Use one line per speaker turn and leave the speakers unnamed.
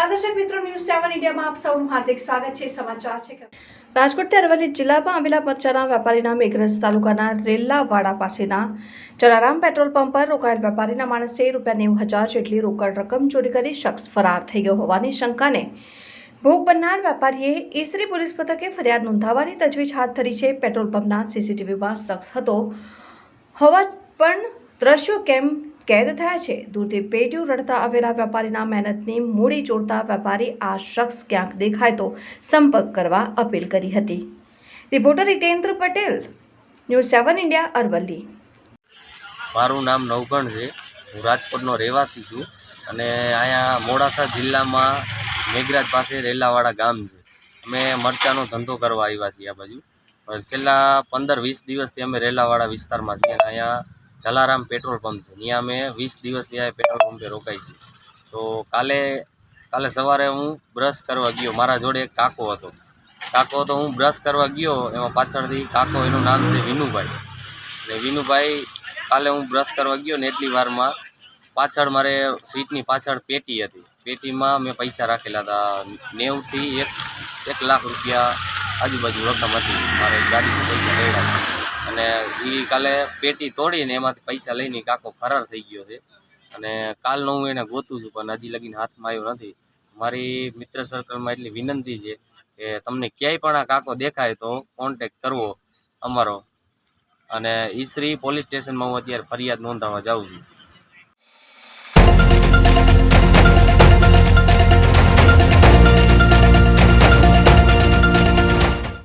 મીડિયામાં આપ સૌનું હાર્દિક છે. સમાચાર છે રાજકોટથી અરવલ્લી જિલ્લામાં આવેલા મરચાના વેપારીના મેઘરજ તાલુકાના રેલ્લાવાડા પાસેના જલારામ પેટ્રોલ પંપ પર રોકાયેલ વેપારીના માણસે રૂપિયા નેવું હજાર જેટલી રોકડ રકમ ચોરી કરી શખ્સ ફરાર થઈ ગયો હોવાની શંકાને ભોગ બનનાર વેપારીએ ઈસરી પોલીસ મથકે ફરિયાદ નોંધાવવાની તજવીજ હાથ ધરી છે. પેટ્રોલ પંપના સીસીટીવીમાં શખ્સ હતો હોવા પણ દ્રશ્યો કેમ કેદ થયા છે. દૂરથી પેટીઓ રડતા આવેલા વેપારીના મહેનતની મૂડી જોડતા વેપારી આ શખ્સ ક્યાંક દેખાય તો સંપર્ક કરવા અપીલ કરી હતી. Reporter Hitendra Patel, news seven India, Aravalli.
મારું નામ નવગણ છે. હું રાજકોટનો રહેવાસી છું અને અહીંયા મોડાસા જિલ્લામાં મેઘરાજ પાસે રેલાવાડા ગામ છે. અમે મરચાંનો ધંધો કરવા આવ્યા છીએ આ બાજુ. છેલ્લા પંદર વીસ દિવસથી અમે રેલાવાડા વિસ્તારમાં છીએ અને અહીંયા જલારામ પેટ્રોલ પંપ છે. ત્યાં અમે વીસ દિવસ ત્યાં પેટ્રોલ પંપે રોકાઈ છીએ. તો કાલે કાલે સવારે હું બ્રશ કરવા ગયો. મારા જોડે એક કાકો હતો. કાકો હતો, હું બ્રશ કરવા ગયો. એમાં પાછળથી કાકો, એનું નામ છે વિનુભાઈ. અને વિનુભાઈ કાલે હું બ્રશ કરવા ગયો ને એટલી વારમાં પાછળ મારે સીટની પાછળ પેટી હતી. પેટીમાં મેં પૈસા રાખેલા હતા. નેવથી એક એક લાખ રૂપિયા આજુબાજુ રકમ હતી. મારે ગાડીમાં પૈસા રહેલા હતા અને એ કાલે પેટી તોડીને એમાંથી પૈસા લઈને કાકો ફરાર થઈ ગયો છે. અને કાલનો હું એને ગોતું છું, પણ હજી લગીને હાથમાં આવ્યો નથી. મારી મિત્ર સર્કલમાં એટલી વિનંતી છે કે તમને ક્યાંય પણ આ કાકો દેખાય તો કોન્ટેક કરવો અમારો. અને ઈસરી પોલીસ સ્ટેશનમાં હું અત્યારે ફરિયાદ નોંધાવવા જાઉં છું.